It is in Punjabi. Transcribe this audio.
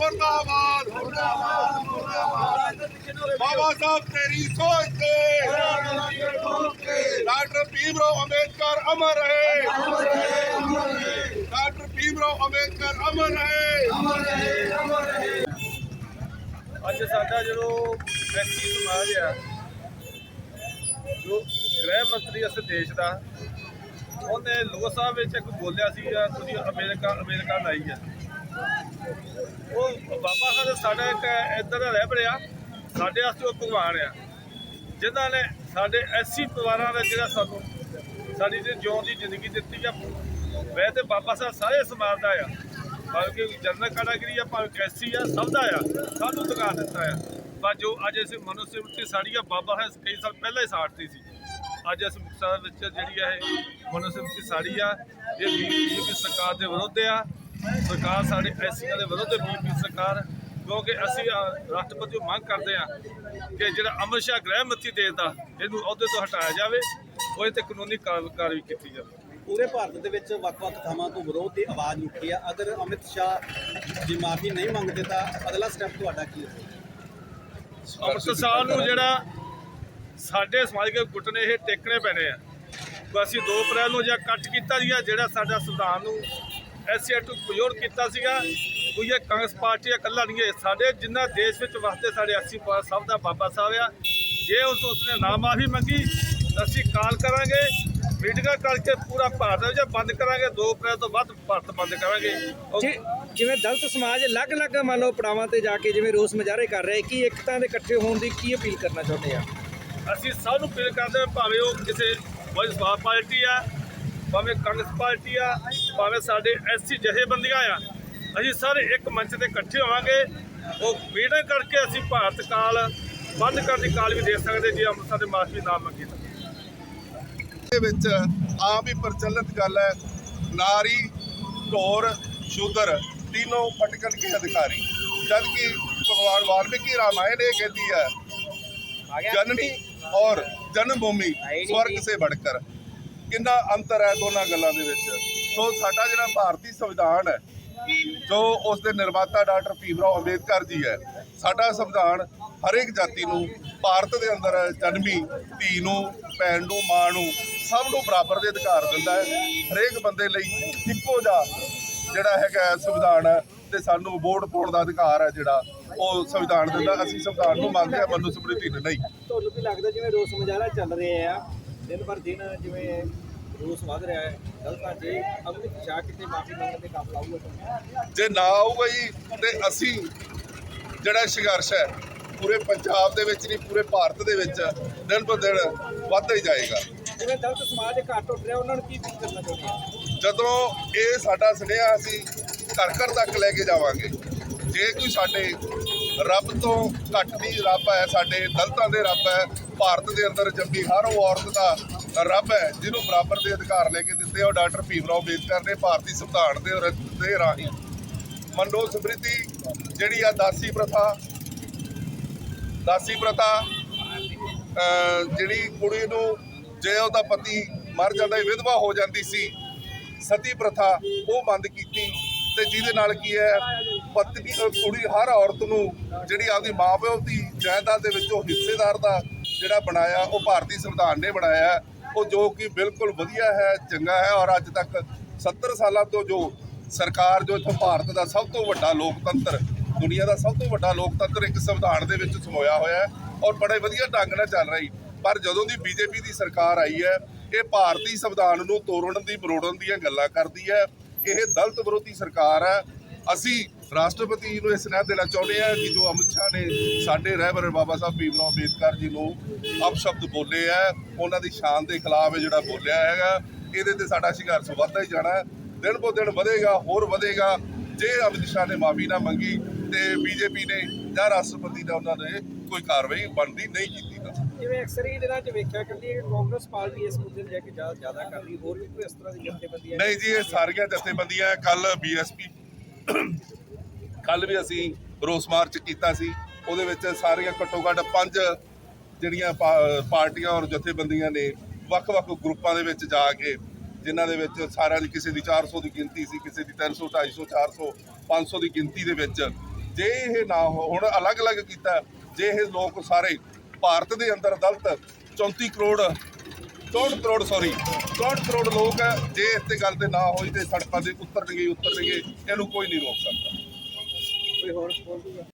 ਮੁਰਦਾਬਾਦ ਮੁਰਦਾਬਾਦ ਮੁਰਦਾਬਾਦ ਬਾਬਾ ਸਾਹਿਬ, ਤੇਰੀ ਸੋਚ ਤੇ। ਡਾਕਟਰ ਭੀਮਰਾਓ ਅੰਬੇਦਕਰ ਅਮਰ ਰਹੇ। ਡਾਕਟਰ ਭੀਮਰਾਓ ਅੰਬੇਦਕਰ ਅਮਰ ਰਹੇ। ਅੱਜ ਸਾਡਾ ਜਦੋਂ ਵੈਸੀ ਸਮਾਜ ਆ, ਜੋ ਗ੍ਰਹਿ ਮੰਤਰੀ ਅਸ ਦੇਸ਼ ਦਾ, ਉਹਨੇ ਲੋਕ ਸਭਾ ਵਿੱਚ ਇੱਕ ਬੋਲਿਆ ਸੀ ਤੁਸੀਂ ਅਮਰੀਕਾ ਅਮਰੀਕਾ ਲਾਈ ਆ। ਉਹ ਬਾਬਾ ਸਾਹਿਬ ਸਾਡਾ ਇੱਕ ਇੱਧਰ ਦਾ ਰਹਿ ਬੜਿਆ ਸਾਡੇ ਵਾਸਤੇ ਉਹ ਭਗਵਾਨ ਆ। ਜਿਨ੍ਹਾਂ ਨੇ ਸਾਡੇ ਐਸੀ ਪਰਿਵਾਰਾਂ ਦਾ ਜਿਹੜਾ ਸਾਨੂੰ, ਸਾਡੀ ਜੇ ਜਿਉਣ ਦੀ ਜ਼ਿੰਦਗੀ ਦਿੱਤੀ ਆ। ਵੈਸੇ ਤੇ ਬਾਬਾ ਸਾਹਿਬ ਸਾਰੇ ਸਮਾਜ ਦਾ ਆ। ਭਾਵੇਂ ਜਨਰਲ ਕੈਟਾਗਰੀ ਆ, ਭਾਵੇਂ ਕੈਸੀ ਆ, ਸਭ ਦਾ ਆ। ਸਾਨੂੰ ਦੁਕਾ ਦਿੱਤਾ ਆ। ਪਰ ਜੋ ਅੱਜ ਅਸੀਂ ਮਨੁਸਿਮਰਤੀ ਸਾਡੀ ਆ, ਬਾਬਾ ਸਾਹਿਬ ਕਈ ਸਾਲ ਪਹਿਲਾਂ ਹੀ ਸਾੜਤੀ ਸੀ। ਅੱਜ ਇਸ ਮੁਕਤਸਰ ਵਿੱਚ ਜਿਹੜੀ ਆ ਇਹ ਮਨੁਸਿਮਰਤੀ ਸਾੜੀ ਆ, ਇਹ ਬੀਜੇਪੀ ਸਰਕਾਰ ਦੇ ਵਿਰੁੱਧ ਆ। ਸਰਕਾਰ ਸਾਡੇ ਐਸੀਆਂ ਦੇ ਵਿਰੁੱਧ ਬੀਜੇਪੀ ਸਰਕਾਰ ਕਿਉਂਕਿ ਅਸੀਂ ਰਾਸ਼ਟਰਪਤੀ ਨੂੰ ਮੰਗ ਕਰਦੇ ਆ ਕਿ ਜਿਹੜਾ ਅਮਰ ਸ਼ਾਹ ਗ੍ਰਹਿ ਮੰਤਰੀ ਦੇਸ਼ ਦਾ ਇਹਨੂੰ ਅਹੁਦੇ ਤੋਂ ਹਟਾਇਆ ਜਾਵੇ ਉਹਦੇ ਤੇ ਕਾਨੂੰਨੀ ਕਾਰ- ਕਾਰਵਾਈ ਕੀਤੀ ਜਾਵੇ। ਪੂਰੇ ਭਾਰਤ ਦੇ ਵਿੱਚ ਵੱਖ-ਵੱਖ ਥਾਵਾਂ ਤੋਂ ਵਿਰੋਧ ਦੀ ਆਵਾਜ਼ ਉੱਠੀ ਆ। ਅਗਰ ਅਮਿਤ ਸ਼ਾਹ ਜੀ ਮਾਫੀ ਨਹੀਂ ਮੰਗਦੇ ਤਾਂ ਅਗਲਾ ਸਟੈਪ ਤੁਹਾਡਾ ਕੀ ਹੋਵੇਗਾ ਅੰਮ੍ਰਿਤਸਰ ਸਾਹਿਬ ਨੂੰ ਜਿਹੜਾ ਸਾਡੇ ਸਮਾਜਿਕ ਗੁੱਟ ਨੇ ਇਹ ਟੇਕਣੇ ਪੈਣੇ ਆ। ਅਸੀਂ 2 ਅਪ੍ਰੈਲ ਨੂੰ ਜਾਂ ਕੱਟ ਕੀਤਾ ਸੀਗਾ ਜਿਹੜਾ ਸਾਡਾ ਸੰਵਿਧਾਨ ਨੂੰ ਐਸਸੀ ਐਕਟ ਪ੍ਰਯੋਗ ਕੀਤਾ ਸੀਗਾ। ਕੋਈ ਇਹ ਕਾਂਗਰਸ ਪਾਰਟੀ ਇਕੱਲਾ ਨਹੀਂ ਹੈ। ਸਾਡੇ ਜਿੰਨਾ ਦੇਸ਼ ਵਿੱਚ ਵਸਦੇ ਸਾਡੇ 80 ਪਾਸ ਸਭ ਦਾ ਬਾਬਾ ਸਾਹਿਬ ਆ। ਜੇ ਉਸ ਉਸਨੇ ਨਾ ਮਾਫੀ ਮੰਗੀ ਤਾਂ ਅਸੀਂ ਕਾਲ ਕਰਾਂਗੇ। ਮੀਟਿੰਗਾਂ ਕਰਕੇ ਪੂਰਾ ਭਾਰਤ ਵਿੱਚ ਬੰਦ ਕਰਾਂਗੇ। 2 ਅਪ੍ਰੈਲ ਤੋਂ ਬਾਅਦ ਭਾਰਤ ਬੰਦ ਕਰਾਂਗੇ। ਜਿਵੇਂ ਦਲਿਤ ਸਮਾਜ ਅਲੱਗ-ਅਲੱਗ ਮੰਨ ਲਓ ਪੜਾਵਾਂ ਤੇ ਜਾ ਕੇ ਜਿਵੇਂ ਰੋਸ ਮੁਜ਼ਾਹਰੇ ਕਰ ਰਿਹਾ ਕੀ ਇਕਤਾ ਦੇ ਇਕੱਠੇ ਹੋਣ ਦੀ ਕੀ ਅਪੀਲ ਕਰਨਾ ਚਾਹੁੰਦੇ ਆ? ਅਸੀਂ ਸਭ ਨੂੰ ਅਪੀਲ ਕਰਦੇ ਹਾਂ ਭਾਵੇਂ ਉਹ ਕਿਸੇ ਕੋਈ ਪਾਰਟੀ ਆ ਭਾਵੇਂ ਕਾਂਗਰਸ ਪਾਰਟੀ ਆ ਭਾਵੇਂ ਸਾਡੇ ਐਸਸੀ ਜਥੇਬੰਦੀਆਂ ਆ ਅਸੀਂ ਸਾਰੇ ਇੱਕ ਮੰਚ ਤੇ ਇਕੱਠੇ ਹੋਵਾਂਗੇ ਉਹ ਮੀਟਿੰਗ ਕਰਕੇ ਅਸੀਂ ਭਾਰਤ ਕਾਲ ਬੰਦ ਕਰਨ ਦੀ ਕਾਲ ਵੀ ਦੇ ਸਕਦੇ ਜੇ ਅੰਮ੍ਰਿਤਸਰ ਦੇ ਮਾਫੀ ਨਾ ਮੰਗੀ ਤਾਂ ਦੇ ਵਿੱਚ ਆਮ ਹੀ ਪ੍ਰਚਲਿਤ ਗੱਲ ਹੈ ਨਾਰੀ ਢੋਰ ਸ਼ੂਦਰ तीनों पटकन के अधिकारी जबकि भगवान वाल्मीकि रामायण ये कहती है जननी और जन्मभूमि स्वर्ग से बढ़कर ਕਿੰਨਾ ਅੰਤਰ ਹੈ ਦੋਨਾਂ ਗੱਲਾਂ ਦੇ ਵਿੱਚ? ਸੋ ਸਾਡਾ ਜਿਹੜਾ ਭਾਰਤੀ ਸੰਵਿਧਾਨ ਹੈ, ਜੋ ਉਸ ਦੇ ਨਿਰਮਾਤਾ ਡਾਕਟਰ ਭੀਮਰਾਓ ਅੰਬੇਦਕਰ ਜੀ ਹੈ, ਸਾਡਾ ਸੰਵਿਧਾਨ ਹਰੇਕ ਜਾਤੀ ਨੂੰ, ਭਾਰਤ ਦੇ ਅੰਦਰ ਜਨਮੀ ਧੀ ਨੂੰ, ਭੈਣ ਨੂੰ, ਮਾਂ ਨੂੰ, ਸਭ ਨੂੰ ਬਰਾਬਰ ਦੇ ਅਧਿਕਾਰ ਦਿੰਦਾ ਹੈ। ਹਰੇਕ ਬੰਦੇ ਲਈ ਇੱਕੋ ਜਿਹਾ ਜਿਹੜਾ ਹੈਗਾ ਸੰਵਿਧਾਨ ਹੈ ਤੇ ਸਾਨੂੰ ਵੋਟ ਪਾਉਣ ਦਾ ਅਧਿਕਾਰ ਹੈ ਜਿਹੜਾ ਉਹ ਸੰਵਿਧਾਨ ਦਿੰਦਾ। ਅਸੀਂ ਸੰਵਿਧਾਨ ਨੂੰ ਮੰਨਦੇ ਹਾਂ ਮਨੂ ਸਮ੍ਰਿਤੀ ਨੂੰ ਨਹੀਂ। ਤੁਹਾਨੂੰ ਕੀ ਲੱਗਦਾ ਜਿਵੇਂ ਰੋਸ ਮੁਜ਼ਾਹਰਾ ਚੱਲ ਰਿਹਾ ਆ? ਦਿਨ ਪਰ ਦਿਨ ਜਿਵੇਂ ਰੋਸ ਵਧ ਰਿਹਾ ਹੈ ਦਲਤਾਂ ਜੇ ਅਮਿਤ ਸ਼ਾਹ ਕਿਤੇ ਮਾਫੀ ਮੰਗਣ ਦੇ ਕਾਬਲ ਆਊਗਾ ਜੇ ਨਾ ਆਊਗਾ ਜੀ ਤੇ ਅਸੀਂ ਜਿਹੜਾ ਸੰਘਰਸ਼ ਹੈ ਪੂਰੇ ਪੰਜਾਬ ਦੇ ਵਿੱਚ ਨਹੀਂ ਪੂਰੇ ਭਾਰਤ ਦੇ ਵਿੱਚ ਦਿਨ ਬ ਦਿਨ ਵੱਧਦਾ ਹੀ ਜਾਏਗਾ। ਜਿਵੇਂ ਦਲਿਤ ਸਮਾਜ ਘੱਟ ਉੱਠ ਰਿਹਾ ਉਹਨਾਂ ਨੂੰ ਕੀ ਕਰਨਾ ਚਾਹੁੰਦੇ ਜਦੋਂ ਇਹ ਸਾਡਾ ਸੁਨੇਹਾ ਅਸੀਂ ਘਰ ਘਰ ਤੱਕ ਲੈ ਕੇ ਜਾਵਾਂਗੇ ਜੇ ਕੋਈ ਸਾਡੇ ਰੱਬ ਤੋਂ ਘੱਟ ਨਹੀਂ ਰੱਬ ਹੈ ਸਾਡੇ ਦਲਤਾਂ ਦੇ ਰੱਬ ਹੈ ਭਾਰਤ ਦੇ ਅੰਦਰ ਜੰਮੀ ਹਰ ਉਹ ਔਰਤ ਦਾ ਰੱਬ ਹੈ, ਜਿਹਨੂੰ ਬਰਾਬਰ ਦੇ ਅਧਿਕਾਰ ਲੈ ਕੇ ਦਿੱਤੇ ਉਹ ਡਾਕਟਰ ਭੀਮ ਰਾਓ ਅੰਬੇਦਕਰ ਨੇ ਭਾਰਤੀ ਸੰਵਿਧਾਨ ਦੇ ਦੇ ਰਾਹੀਂ। ਮੰਡੋ ਸਮ੍ਰਿਤੀ, ਜਿਹੜੀ ਆ ਦਾਸੀ ਪ੍ਰਥਾ ਦਾਸੀ ਪ੍ਰਥਾ ਜਿਹੜੀ ਕੁੜੀ ਨੂੰ ਜੇ ਉਹਦਾ ਪਤੀ ਮਰ ਜਾਂਦਾ ਵਿਧਵਾ ਹੋ ਜਾਂਦੀ ਸੀ, ਸਤੀ ਪ੍ਰਥਾ, ਉਹ ਬੰਦ ਕੀਤੀ। ਤੇ ਜਿਹਦੇ ਨਾਲ ਕੀ ਹੈ, ਪਤਨੀ ਕੁੜੀ ਹਰ ਔਰਤ ਨੂੰ ਜਿਹੜੀ ਆਪਦੀ ਮਾਂ-ਪਿਓ ਦੀ ਜਾਇਦਾਦ ਦੇ ਵਿੱਚੋਂ ਹਿੱਸੇਦਾਰ ਦਾ ਜਿਹੜਾ ਬਣਾਇਆ, ਉਹ ਭਾਰਤੀ ਸੰਵਿਧਾਨ ਨੇ ਬਣਾਇਆ ਉਹ ਜੋ ਕਿ ਬਿਲਕੁਲ ਵਧੀਆ ਹੈ, ਚੰਗਾ ਹੈ ਔਰ ਅੱਜ ਤੱਕ 70 ਸਾਲਾਂ ਤੋਂ ਜੋ ਸਰਕਾਰ ਜੋ ਇੱਥੋਂ ਭਾਰਤ ਦਾ ਸਭ ਤੋਂ ਵੱਡਾ ਲੋਕਤੰਤਰ, ਦੁਨੀਆ ਦਾ ਸਭ ਤੋਂ ਵੱਡਾ ਲੋਕਤੰਤਰ ਇੱਕ ਸੰਵਿਧਾਨ ਦੇ ਵਿੱਚ ਸਮੋਇਆ ਹੋਇਆ ਔਰ ਬੜੇ ਵਧੀਆ ਢੰਗ ਨਾਲ ਚੱਲ ਰਹੀ। ਪਰ ਜਦੋਂ ਦੀ ਬੀਜੇਪੀ ਦੀ ਸਰਕਾਰ ਆਈ ਹੈ, ਇਹ ਭਾਰਤੀ ਸੰਵਿਧਾਨ ਨੂੰ ਤੋੜਨ ਦੀ, ਮਰੋੜਨ ਦੀਆਂ ਗੱਲਾਂ ਕਰਦੀ ਹੈ। ਇਹ ਦਲਤ ਵਿਰੋਧੀ ਸਰਕਾਰ ਹੈ। ਅਸੀਂ ਰਾਸ਼ਟਰਪਤੀ ਨੂੰ ਇਹ ਸੁਨੇਹਾ ਦੇਣਾ ਚਾਹੁੰਦੇ ਹਾਂ ਕਿ ਜੋ ਅਮਿਤ ਸ਼ਾਹ ਨੇ ਸਾਡੇ ਰਹਿਬਰ ਬਾਬਾ ਸਾਹਿਬ ਭੀਮਰਾਓ ਅੰਬੇਦਕਰ ਜੀ ਨੂੰ ਅਪਸ਼ਬਦ ਬੋਲੇ ਆ ਉਹਨਾਂ ਦੀ ਸ਼ਾਨ ਦੇ ਖਿਲਾਫ ਜਿਹੜਾ ਬੋਲਿਆ ਹੈਗਾ ਇਹਦੇ ਤੇ ਸਾਡਾ ਸੰਘਰਸ਼ ਵੱਧਦਾ ਹੀ ਜਾਣਾ ਦਿਨ ਬੋ ਦਿਨ ਵਧੇਗਾ ਹੋਰ ਵਧੇਗਾ। ਜੇ ਅਮਿਤ ਸ਼ਾਹ ਨੇ ਮਾਫੀ ਨਾ ਮੰਗੀ ਤੇ ਬੀਜੇਪੀ ਨੇ ਜਾਂ ਰਾਸ਼ਟਰਪਤੀ ਨੇ ਉਹਨਾਂ ਨੇ ਕੋਈ ਕਾਰਵਾਈ ਬਣਦੀ ਨਹੀਂ ਕੀਤੀ ਜਿਵੇਂ ਅਕਸਰ ਹੀ ਦਿਨਾਂ 'ਚ ਵੇਖਿਆ ਕਰਦੀ ਹੈ ਕਿ ਕਾਂਗਰਸ ਪਾਰਟੀ ਇਸ ਮੁੱਦੇ ਨੂੰ ਲੈ ਕੇ ਜ਼ਿਆਦਾ ਜ਼ਿਆਦਾ ਕਰ ਰਹੀ ਹੋਰ ਵੀ ਕੋਈ ਇਸ ਤਰ੍ਹਾਂ ਦੀ ਜਥੇਬੰਦੀਆਂ ਨਹੀਂ ਜੀ ਇਹ ਸਾਰੀਆਂ ਜਥੇਬੰਦੀਆਂ ਕੱਲ ਬੀਐਸਪੀ ਕੱਲ ਵੀ ਅਸੀਂ ਰੋਸ ਮਾਰਚ ਕੀਤਾ ਸੀ। ਉਹਦੇ ਵਿੱਚ ਸਾਰੀਆਂ ਘੱਟੋ ਘੱਟ ਪੰਜ ਜਿਹੜੀਆਂ ਪਾ- ਪਾਰਟੀਆਂ ਔਰ ਜਥੇਬੰਦੀਆਂ ਨੇ ਵੱਖ-ਵੱਖ ਗਰੁੱਪਾਂ ਦੇ ਵਿੱਚ ਜਾ ਕੇ, ਜਿਨ੍ਹਾਂ ਦੇ ਵਿੱਚ ਸਾਰਿਆਂ ਦੀ ਕਿਸੇ ਦੀ 400 ਦੀ ਗਿਣਤੀ ਸੀ, ਕਿਸੇ ਦੀ 300 250 400 500 ਦੀ ਗਿਣਤੀ ਦੇ ਵਿੱਚ। ਜੇ ਇਹ ਨਾ ਹੋ, ਹੁਣ ਅਲੱਗ-ਅਲੱਗ ਕੀਤਾ। ਜੇ ਇਹ ਲੋਕ ਸਾਰੇ ਭਾਰਤ ਦੇ ਅੰਦਰ ਦਲਿਤ 34 ਕਰੋੜ 64 ਕਰੋੜ ਸੌਰੀ 64 ਕਰੋੜ ਲੋਕ ਜੇ ਇਸ ਤੇ ਗੱਲ ਤੇ ਨਾ ਹੋਈ ਤੇ ਸੜਕਾਂ ਤੇ ਉਤਰਨਗੇ ਹੀ ਉਤਰਨਗੇ, ਇਹਨੂੰ ਕੋਈ ਨਹੀਂ ਰੋਕ ਸਕਦਾ। ਕੋਈ ਹੋਰ ਬੋਲ ਦੂਗਾ